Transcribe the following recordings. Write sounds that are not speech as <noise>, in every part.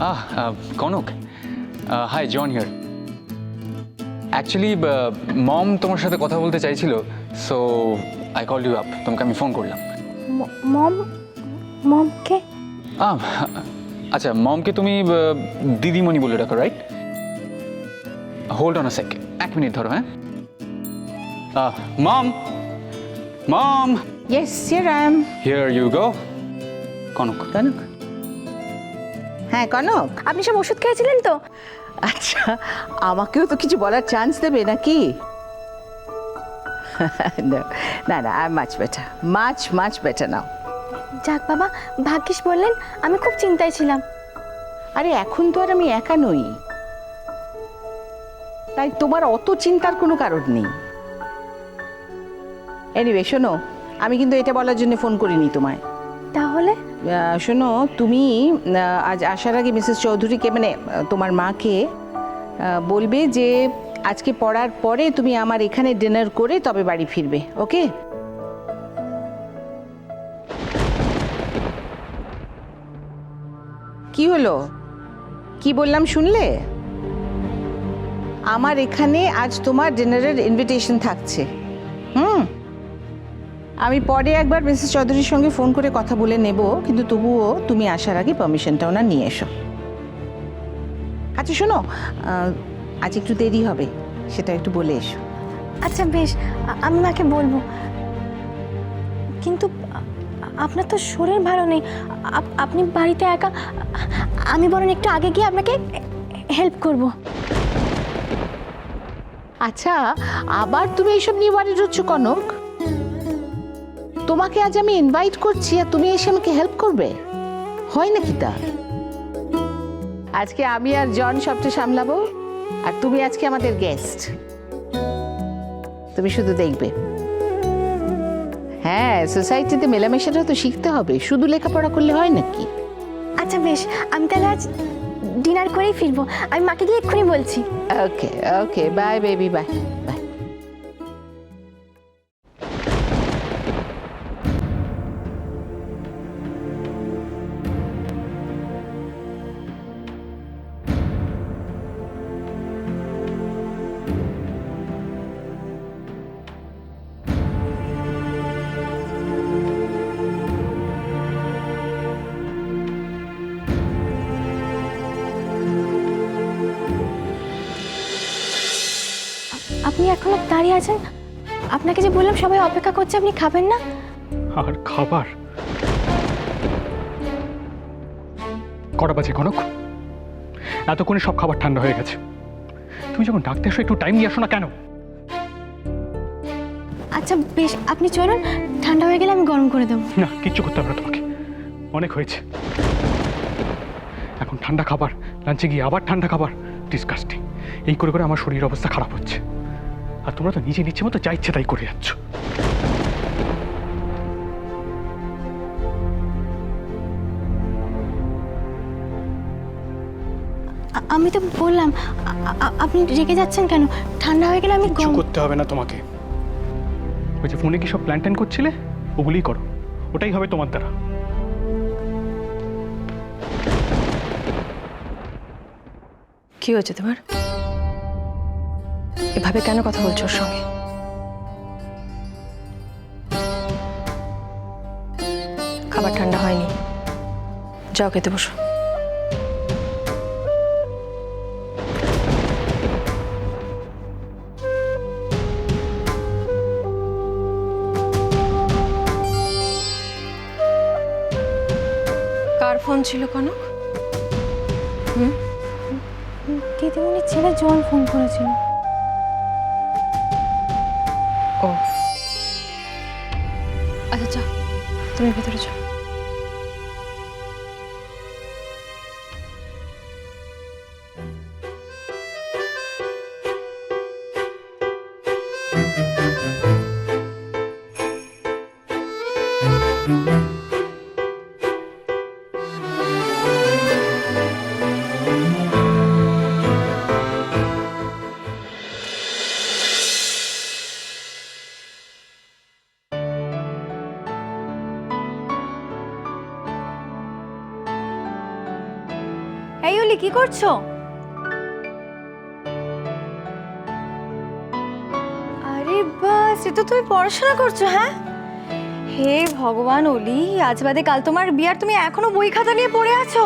Ah Kanak hi John here actually mom তোমার সাথে কথা বলতে চাইছিল so I call you up তোমাকে আমি ফোন করলাম। মম মমকে? আহ, <laughs> আচ্ছা মমকে তুমি আহ, দিদিমণি বলে রাখো right hold on a sec এক মিনিট ধরো হ্যাঁ? Mom mom Yes, here I am. Here you go Kanak Kanak হ্যাঁ কনক আপনি সব ওষুধ খেয়েছিলেন তো? আচ্ছা আমাকেও তো কিছু বলার চান্স দেবে নাকি? <laughs> না না I much better much much better now যাক বাবা ভাগ্যিস বললেন আমি খুব চিন্তায় ছিলাম। আরে এখন তো আর আমি একা নই। তাই তোমার অত চিন্তার কোনো কারণ নেই। এনিওয়ে শোনো আমি কিন্তু এটা বলার জন্য ফোন করিনি তোমায়। তাহলে? শোনো, তুমি আজ আসার আগে মিসেস চৌধুরীকে মানে তোমার মাকে বলবে যে আজকে পড়ার পরে তুমি আমার এখানে ডিনার করে তবে বাড়ি ফিরবে, ওকে? কি হলো? কি বললাম শুনলে? আমার এখানে আজ তোমার ডিনারের ইনভিটেশন থাকছে। হুম? আমি পরে একবার মিসেস চৌধুরীর সঙ্গে ফোন করে কথা বলে নেব কিন্তু তবুও তুমি আসার আগে পারমিশনটা ওনার নিয়ে এসো। আচ্ছা শোনো আজ একটু দেরি হবে সেটা একটু বলে এসো। আচ্ছা বেশ আমি মাকে বলব। কিন্তু আপনার তো শরীর ভালো নেই আপনি বাড়িতে একা আমি বরং একটু আগে গিয়ে আপনাকে হেল্প করব। আচ্ছা আবার তুমি এইসব নিয়ে বাড়ি ঢুকছো কনক তোমাকে আজ আমি ইনভাইট করছি আর তুমি এসে আমাকে হেল্প করবে? হয় নাকি তা? আজকে আমি আর জন সবটা সামলাবো আর তুমি আজকে আমাদের গেস্ট তুমি শুধু দেখবে। হ্যাঁ সোসাইটিতে মেলামেশাটা তো শিখতে হবে। শুধু লেখাপড়া করলে হয় নাকি? আচ্ছা বেশ। আমি তাহলে আজ ডিনার করেই ফিরবো। আমি মাকে গিয়ে এক্ষুনি বলছি। Okay okay bye baby bye bye আপনি এখনও দাঁড়িয়ে আছেন? আপনাকে যে বললাম সবাই অপেক্ষা করছে আপনি খাবেন না? আর খাবার? কটা বাজে কনক? এতক্ষণে সব খাবার ঠান্ডা হয়ে গেছে। তুমি যখন ডাকতে আসো একটু টাইম দিয়ে আসো না কেন? আচ্ছা বেশ আপনি চলুন। ঠান্ডা হয়ে গেলে আমি গরম করে দেবো। না কিচ্ছু করতে হবে না তোমাকে। অনেক হয়েছে। এখন ঠান্ডা খাবার লাঞ্চে গিয়ে আবার ঠান্ডা খাবার। ডিসকাস্টিং এই করে করে আমার শরীরের অবস্থা খারাপ হচ্ছে। আর তোমরা তো নিজে নিচ্ছে মতো যা ইচ্ছে তাই করে যাচ্ছ। আমি তো বললাম আপনি রেগে যাচ্ছেন কেন? ঠান্ডা হয়ে গেলে আমি কিছু করতে হবে না তোমাকে। ওই যে ফোনে কি সব প্ল্যান ট্যান করছিলে? ওগুলোই করো। ওটাই হবে তোমার দ্বারা। কি হয়েছে তোমার? এভাবে কেন কথা বলছো ওর সঙ্গে? খাবার ঠান্ডা হয়নি। যাও খেতে বসো। কার ফোন ছিল কনক? দিদিমণির ছেলে জন ফোন করেছিল। তুমি ভেতরে যাও এই অলি কি করছ? আরে বাস এ তো তুমি পড়াশোনা করছ হ্যাঁ? হে ভগবান অলি আজ বাদে কাল তোমার বিয়ার তুমি এখনও বই খাতা নিয়ে পড়ে আছো?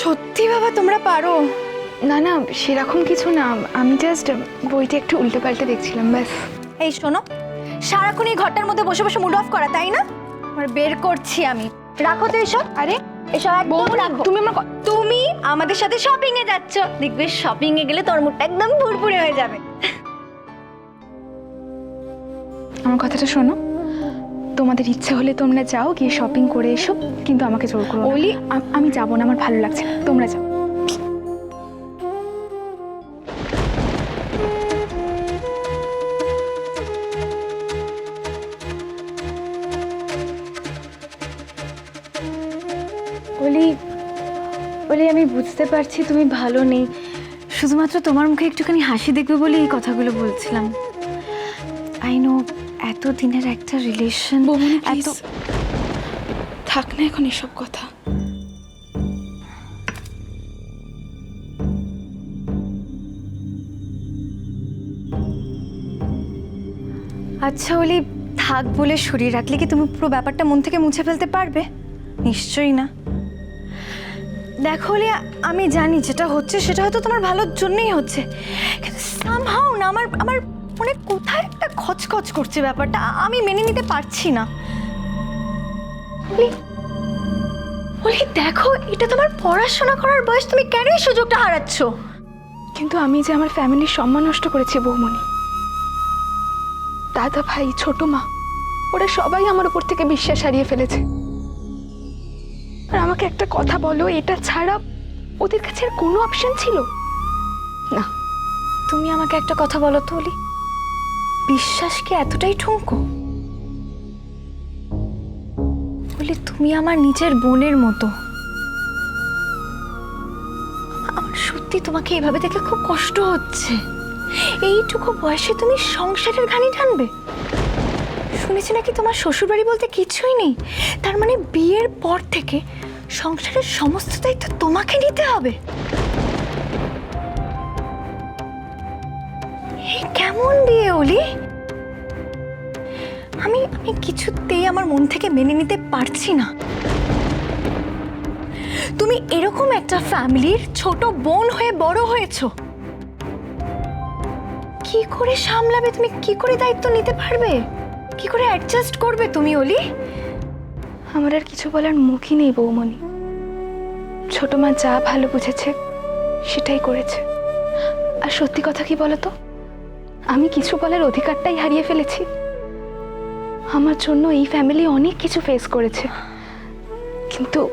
সত্যি বাবা তোমরা পারো। না না সেরকম কিছু না। আমি জাস্ট বইটা একটু উল্টে পাল্টে দেখছিলাম ব্যাস। এই শোনো সারাক্ষণ এই ঘরটার মধ্যে বসে বসে মুড অফ করা তাই না? আমার বের করছি আমি। রাখো তো এসব। আরে এসব একদম রাখো তুমি আমার তুমি আমাদের সাথে শপিং এ যাচ্ছ। দেখবে শপিং এ গেলে তোর মুডটা একদম ভুরভুরে হয়ে যাবে। আমার কথাটা শোনো। তোমাদের ইচ্ছে হলে তোমরা যাও গিয়ে শপিং করে এসো কিন্তু আমাকে জোর করো ওলি আমি যাব না আমার ভালো লাগছে তোমরা যাও। বলি বলি আমি বুঝতে পারছি তুমি ভালো নেই। শুধুমাত্র তোমার মুখে একটুখানি হাসি দেখবে বলে এই কথাগুলো বলছিলাম। আই নো এত দিনের একটা রিলেশন এত থাক না এখন এসব কথা। আচ্ছা ওলি থাক বলে সরিয়ে রাখলে কি তুমি পুরো ব্যাপারটা মন থেকে মুছে ফেলতে পারবে? নিশ্চয়ই না। দেখো আমি জানি যেটা হচ্ছে, সেটা হয়তো তোমার ভালোর জন্যই হচ্ছে। কিন্তু না, আমার আমার মনে কোথায় একটা খচখচ করছে ব্যাপারটা, আমি মেনে নিতে পারছি না। দেখো, এটা তোমার পড়াশোনা করার বয়স, তুমি কেন এই সুযোগটা হারাচ্ছ? কিন্তু আমি যে আমার ফ্যামিলির সম্মান নষ্ট করেছি বৌমনি দাদা ভাই, ছোট মা, ওরা সবাই আমার উপর থেকে বিশ্বাস হারিয়ে ফেলেছে। আর আমাকে একটা কথা বলো, এটা ছাড়া ওদের কাছে আর কোনো অপশন ছিল? না, তুমি আমাকে একটা কথা বলো তো, অলি। বিশ্বাস কি এতটাই ঠুনকো? বলি তুমি আমার নিজের বোনের মতো। আমার সত্যি তোমাকে এভাবে দেখে খুব কষ্ট হচ্ছে। এইটুকু বয়সে তুমি সংসারের ঘানি টানবে? শুনেছি নাকি তোমার শ্বশুরবাড়ি বলতে কিছুই নেই? তার মানে বিয়ের পর থেকে সংসারের সমস্ত দায়িত্ব তোমাকে নিতে হবে? কেমন বিয়ে অলি আমি আমি কিছুতেই আমার মন থেকে মেনে নিতে পারছি না। তুমি এরকম একটা ফ্যামিলির ছোট বোন হয়ে বড় হয়েছো। কি করে সামলাবে? তুমি কি করে দায়িত্ব নিতে পারবে? কি করে অ্যাডজাস্ট করবে তুমি, অলি? আমার আর কিছু বলার মুখই নেই বৌমনি ছোট মা যা ভালো বুঝেছে, সেটাই করেছে। আর সত্যি কথা কি বলতো? আমি কিছু বলার অধিকারটাই হারিয়ে ফেলেছি। আমার জন্য এই ফ্যামিলি অনেক কিছু ফেস করেছে। কিন্তু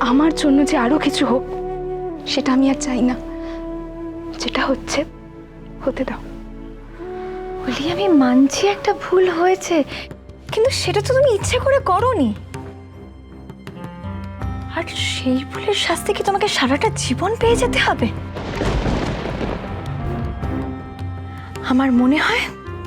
আমার জন্য যে আরও কিছু হোক, সেটা আমি আর চাই না। যেটা হচ্ছে, হতে দাও। বলি, আমি মানছি একটা ভুল হয়েছে, কিন্তু সেটা তো তুমি ইচ্ছে করে করনি। আর সেই ভুলের শাস্তি কি তোমাকে সারাটা জীবন পেয়ে যেতে হবে? আমার মনে হয়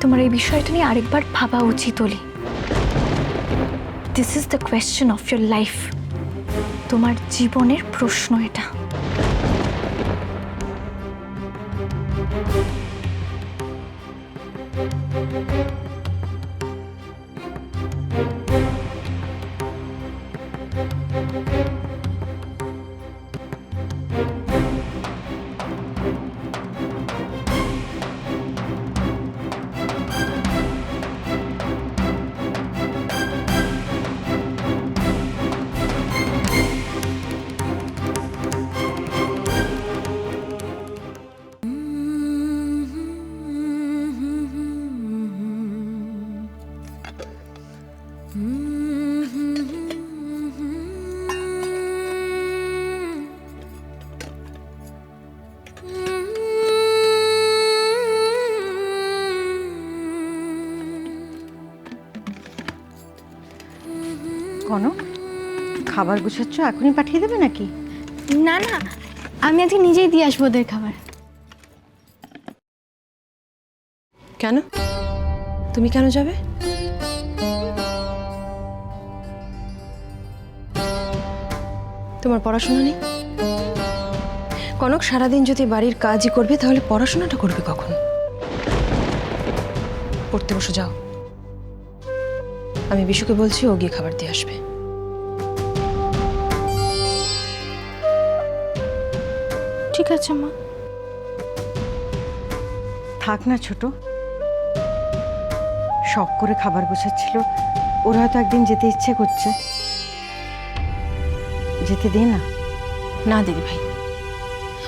তোমার এই বিষয়টা নিয়ে আরেকবার ভাবা উচিত, Oli. This is the question of your life তোমার জীবনের প্রশ্ন এটা। কনক খাবার গুছাচ্ছ এখনই পাঠিয়ে দেবে নাকি? না না আমি আজকে নিজেই দিয়ে আসব ওদের খাবার। কেন? তুমি কেন যাবে? তোমার পড়াশোনা নেই? কনক সারাদিন যদি বাড়ির কাজই করবে তাহলে পড়াশোনাটা করবে কখন? পড়তে বসে যাও। আমি বিশুকে বলছি ও গিয়ে খাবার দিয়ে আসবে। ঠিক আছে মা? থাক না ছোট। শখ করে খাবার গোছাচ্ছিল। ওর হয়তো একদিন যেতে ইচ্ছে করছে। যেতে দে না। না দিদি ভাই।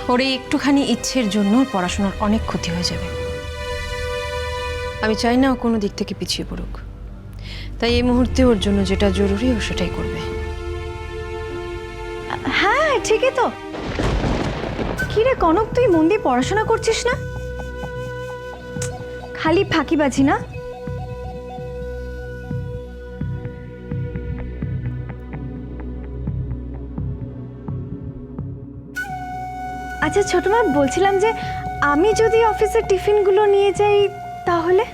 ওর এই একটুখানি ইচ্ছের জন্য পড়াশোনার অনেক ক্ষতি হয়ে যাবে। আমি চাই না ও কোনো দিক থেকে পিছিয়ে পড়ুক। তাই এই মুহূর্তে ওর জন্য যেটা জরুরি ও সেটাই করবে। হ্যাঁ ঠিকই তো। কি কনক, তুই মন দিয়ে পড়াশোনা করছিস না? খালি ফাঁকিবাজি না? আচ্ছা ছোট মা বলছিলাম যে আমি যদি অফিসের টিফিনগুলো নিয়ে যাই তাহলে?